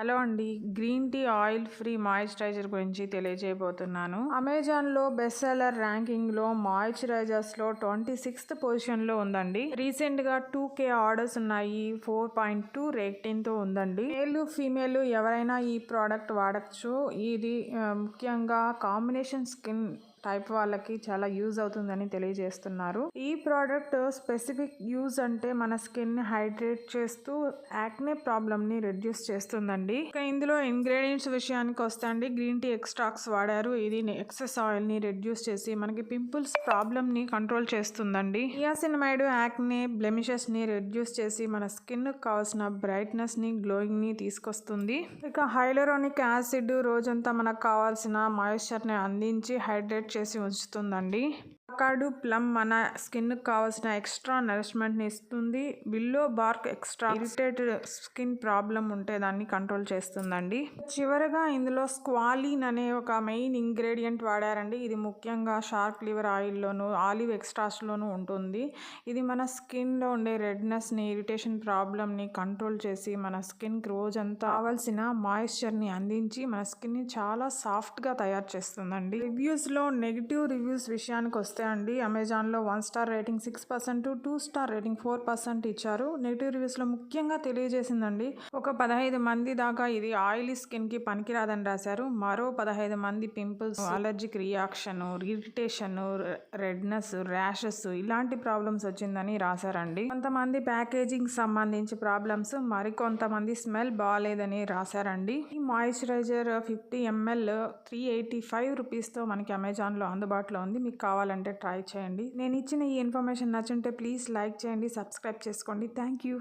Hello అండి. Green tea oil free moisturiser గురించి తెలియజేయబోతున్నాను. అమెజాన్లో బెస్ట్ సెల్లర్ ర్యాంకింగ్లో మాయిశ్చరైజర్స్లో ట్వంటీ సిక్స్త్ పొజిషన్లో ఉందండి. రీసెంట్గా టూ కే ఆర్డర్స్ ఉన్నాయి. ఫోర్ పాయింట్ టూ రేటింగ్తో ఉందండి. మేల్ ఫీమేల్ ఎవరైనా ఈ ప్రోడక్ట్ వాడచ్చు. ఇది ముఖ్యంగా కాంబినేషన్ స్కిన్ టైప్ వాళ్ళకి చాలా యూజ్ అవుతుందని తెలియజేస్తున్నారు. ఈ ప్రోడక్ట్ స్పెసిఫిక్ యూజ్ అంటే మన స్కిన్ హైడ్రేట్ చేస్తూ యాక్నే ప్రాబ్లమ్ని రిడ్యూస్ రెడ్యూస్ చేస్తుందండి. ఇక ఇందులో ఇంగ్రీడియంట్స్ విషయానికి వస్తే అండి గ్రీన్ టీ ఎక్స్ట్రాక్ట్స్ వాడారు. ఇది ఎక్సెస్ ఆయిల్ని రెడ్యూస్ చేసి మనకి పింపుల్స్ ప్రాబ్లమ్ని కంట్రోల్ చేస్తుందండి. నియాసినమైడ్ యాక్ని బ్లెమిషెస్ని రెడ్యూస్ చేసి మన స్కిన్ కావాల్సిన బ్రైట్నెస్ని గ్లోయింగ్ని తీసుకొస్తుంది. ఇక హైలరోనిక్ యాసిడ్ రోజంతా మనకు కావాల్సిన మాయిశ్చర్ని అందించి హైడ్రేట్ చేసి ఉంచుతుందండి. అకాడు ప్లమ్ మన స్కిన్ కావాల్సిన ఎక్స్ట్రా నరిష్మెంట్ని ఇస్తుంది. Willow bark extra irritated skin problem ఉంటే దాన్ని కంట్రోల్ కంట్రోల్ చేస్తుందండి. చివరగా ఇందులో స్క్వాలిన్ అనే ఒక మెయిన్ ఇంగ్రీడియంట్ వాడారండి. ఇది ముఖ్యంగా షార్క్ లివర్ ఆయిల్లోను ఆలివ్ ఎక్స్ట్రాస్లోను ఉంటుంది. ఇది మన స్కిన్లో ఉండే రెడ్నెస్ని ఇరిటేషన్ ప్రాబ్లమ్ని కంట్రోల్ చేసి మన స్కిన్కి రోజంతా కావాల్సిన మాయిశ్చర్ని అందించి మన స్కిన్ని చాలా సాఫ్ట్గా తయారు చేస్తుందండి. రివ్యూస్లో నెగిటివ్ రివ్యూస్ విషయానికి వస్తే అండి అమెజాన్లో one star rating six percent two star rating four percent ఇచ్చారు. నెగిటివ్ రివ్యూస్లో ముఖ్యంగా తెలియజేసిందండి ఒక పదహైదు మంది దాకా ఇది ఆయిలీ స్కిన్కి పనికిరాదని రాశారు. మరో పదహైదు మంది pimples allergic reaction irritation redness rashes ఇలాంటి ప్రాబ్లమ్స్ వచ్చిందని రాశారండి. కొంతమంది ప్యాకేజింగ్ సంబంధించి ప్రాబ్లమ్స్ మరికొంతమంది స్మెల్ బాగాలేదని రాశారండి. ఈ moisturiser fifty ML three eighty five రూపీస్తో మనకి అమెజాన్లో అందుబాటులో ఉంది. మీకు కావాలంటే ట్రై చేయండి. నేను ఇచ్చిన ఈ ఇన్ఫర్మేషన్ నచ్చుంటే ప్లీజ్ లైక్ చేయండి సబ్స్క్రైబ్ చేసుకోండి. Thank you.